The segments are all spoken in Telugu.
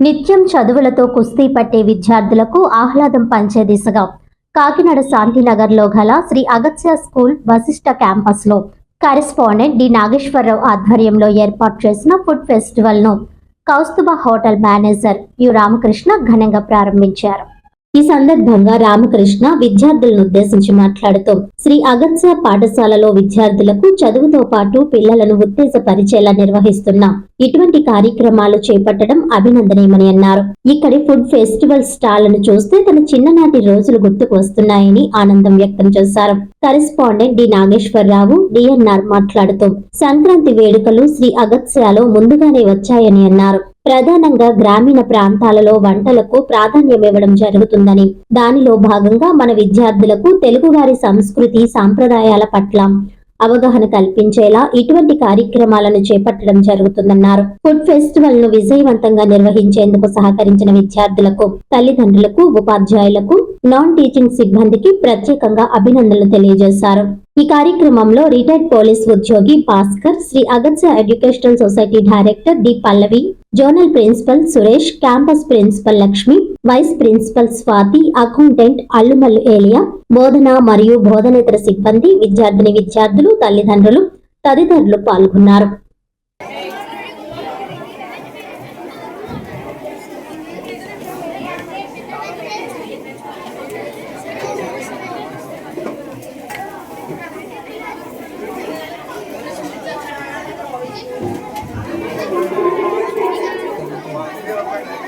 నిత్యం చదువులతో కుస్తీ పట్టే విద్యార్థులకు ఆహ్లాదం పంచే దిశగా కాకినాడ శాంతినగర్లో గల శ్రీ అగత్య స్కూల్ వశిష్ట క్యాంపస్లో కరెస్పాండెంట్ డి. నాగేశ్వరరావు ఆధ్వర్యంలో ఏర్పాటు చేసిన food ఫెస్టివల్ను Kaustubha hotel manager U. Ramakrishna ఘనంగా ప్రారంభించారు. ఈ సందర్భంగా రామకృష్ణ విద్యార్థులను ఉద్దేశించి మాట్లాడుతూ శ్రీ అగత్స పాఠశాలలో విద్యార్థులకు చదువుతో పాటు పిల్లలను ఉత్తేజపరిచేలా నిర్వహిస్తున్న ఇటువంటి కార్యక్రమాలు చేపట్టడం అభినందనీయమని అన్నారు. ఇక్కడి ఫుడ్ ఫెస్టివల్ స్టాళ్ళను చూస్తే తన చిన్ననాటి రోజులు గుర్తుకు వస్తున్నాయని ఆనందం వ్యక్తం చేశారు. కరెస్పాండెంట్ డి నాగేశ్వరరావు డిఎన్ఆర్ మాట్లాడుతూ సంక్రాంతి వేడుకలు శ్రీ అగత్యాలో ముందుగానే వచ్చాయని అన్నారు. ప్రధానంగా గ్రామీణ ప్రాంతాలలో వంటలకు ప్రాధాన్యమివ్వడం జరుగుతుందని. దానిలో భాగంగా మన విద్యార్థులకు తెలుగువారి సంస్కృతి సాంప్రదాయాల పట్ల అవగాహన కల్పించేలా ఇటువంటి కార్యక్రమాలను చేపట్టడం జరుగుతుందన్నారు. ఫుడ్ ఫెస్టివల్ను విజయవంతంగా నిర్వహించేందుకు సహకరించిన విద్యార్థులకు తల్లిదండ్రులకు ఉపాధ్యాయులకు నాన్ టీచింగ్ సిబ్బందికి ప్రత్యేకంగా అభినందనలు తెలియజేశారు. ఈ కార్యక్రమంలో రిటైర్డ్ పోలీస్ ఉద్యోగి Bhaskar Sri Agatya educational society director D Pallavi zonal principal Suresh campus principal Lakshmi vice principal Swathi accountant అల్లుమల్లు ఏలియా బోధన మరియు బోధనేతర సిబ్బంది విద్యార్థిని విద్యార్థులు తల్లిదండ్రులు తదితరులు పాల్గొన్నారు.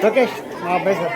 లోకేష్ మా అబ్బాయి సార్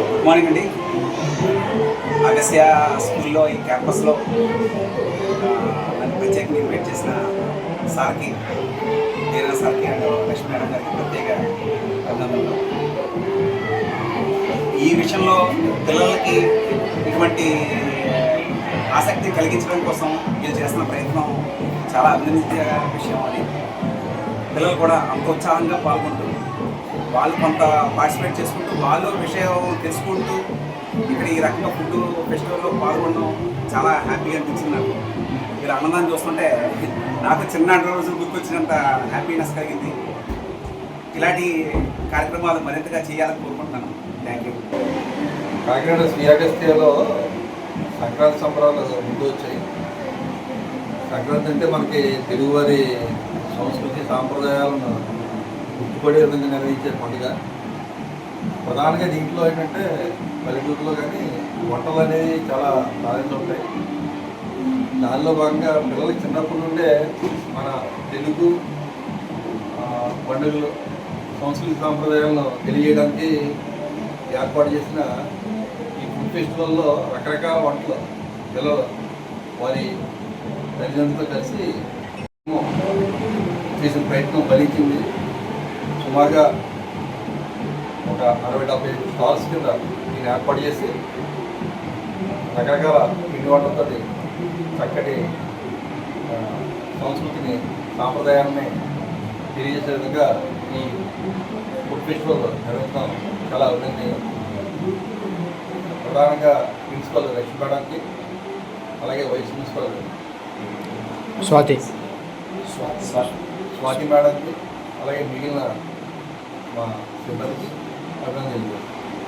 గుడ్ మార్నింగ్ అండి. అగస్య స్కూల్లో ఈ క్యాంపస్లో నన్ను ప్రత్యేకంగా ఇన్వైట్ చేసిన సార్కి తీరణ సార్కి అంటే లక్ష్మీ మేడం గారికి ప్రత్యేక అభినందనలు. ఈ విషయంలో పిల్లలకి ఇటువంటి ఆసక్తి కలిగించడం కోసం వీళ్ళు చేస్తున్న ప్రయత్నం చాలా అభినందించే విషయం అది. పిల్లలు కూడా అంత ఉత్సాహంగా పాల్గొంటూ వాళ్ళు కొంత పార్టిసిపేట్ చేసుకుంటూ వాళ్ళు విషయం తెలుసుకుంటూ ఇక్కడ ఈ రకంగా ఫుడ్ ఫెస్టివల్లో పాల్గొనడం చాలా హ్యాపీగా అనిపించింది నాకు. మీరు ఆనందాన్ని చూస్తుంటే నాకు చిన్ననాటి రోజు గుర్తొచ్చినంత హ్యాపీనెస్ కలిగింది. ఇలాంటి కార్యక్రమాలు మరింతగా చేయాలని కోరుకుంటున్నాను. థ్యాంక్ యూ కాకినాడ శ్రీ అగస్త్యలో సంక్రాంతి సంబరాలు ముందు వచ్చాయి. సంక్రాంతి అంటే మనకి తెలుగువారి సంస్కృతి సాంప్రదాయాలను గుర్తుపడే విధంగా నిర్వహించే పండుగ. ప్రధానంగా దీంట్లో ఏంటంటే పల్లెటూరులో కానీ వంటలు అనేవి చాలా ప్రాధాన్యత ఉంటాయి. దానిలో భాగంగా పిల్లలకి చిన్నప్పటి నుండే మన తెలుగు పండుగలు సంస్కృతి సాంప్రదాయాలను తెలియజేయడానికి ఏర్పాటు చేసిన ఫెస్టివల్లో రకరకాల వంటలు పిల్లలు వారి తల్లిదండ్రులతో కలిసి చేసిన ప్రయత్నం ఫలించింది. సుమారుగా ఒక అరవై డెబ్బై స్టాల్స్ కింద దీన్ని ఏర్పాటు చేసి రకరకాల పిండి వంటలతో చక్కటి సంస్కృతిని సాంప్రదాయాన్ని తెలియజేసే విధంగా ఈ ఫుడ్ ఫెస్టివల్ నిర్వహించడం చాలా అభినందనీయం. ప్రధానంగా ప్రిన్సిపల్ లక్ష్మీ మేడంకి అలాగే వైస్ ప్రిన్సిపల్ స్వాతి. స్వాతి. మేడంకి అలాగే మిగిలిన మా సిబ్బందికి అభినందనలు